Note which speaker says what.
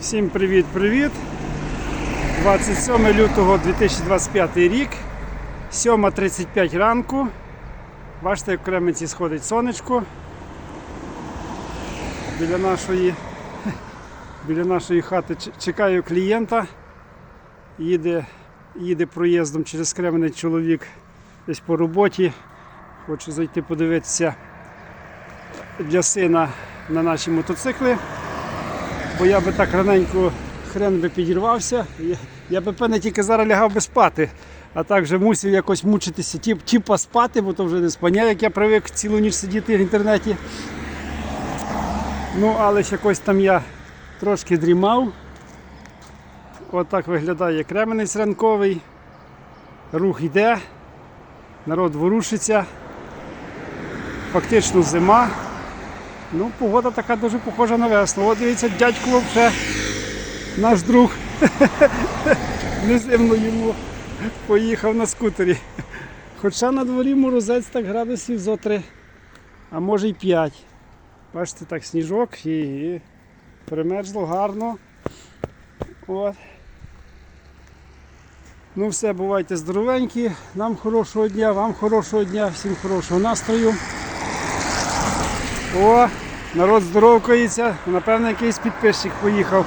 Speaker 1: Всім привіт-привіт! 27 лютого 2025 рік, 7.35 ранку. Бачите, як в Кременці сходить сонечко. Біля нашої, біля нашої хати чекаю клієнта. Їде, їде проїздом через Кременець чоловік десь по роботі. Хочу зайти подивитися для сина на наші мотоцикли бо я би так раненько хрен би підірвався. Я, я би певне тільки зараз лягав би спати, а так вже мусив якось мучитися, ті, ті поспати, бо то вже не спання, як я привик цілу ніч сидіти в інтернеті. Ну, але ж якось там я трошки дрімав. Отак виглядає кременець ранковий. Рух йде, народ ворушиться. Фактично зима. Ну, погода така дуже похожа на весну. От дивіться, дядько вже наш друг неземно йому поїхав на скутері. Хоча на дворі морозець так градусів зо три, а може й 5. Бачите, так сніжок і, і примерзло гарно. От. Ну все, бувайте здоровенькі. Нам хорошого дня, вам хорошого дня, всім хорошого настрою. О, народ здоровкається. Напевно, якийсь підписчик поїхав.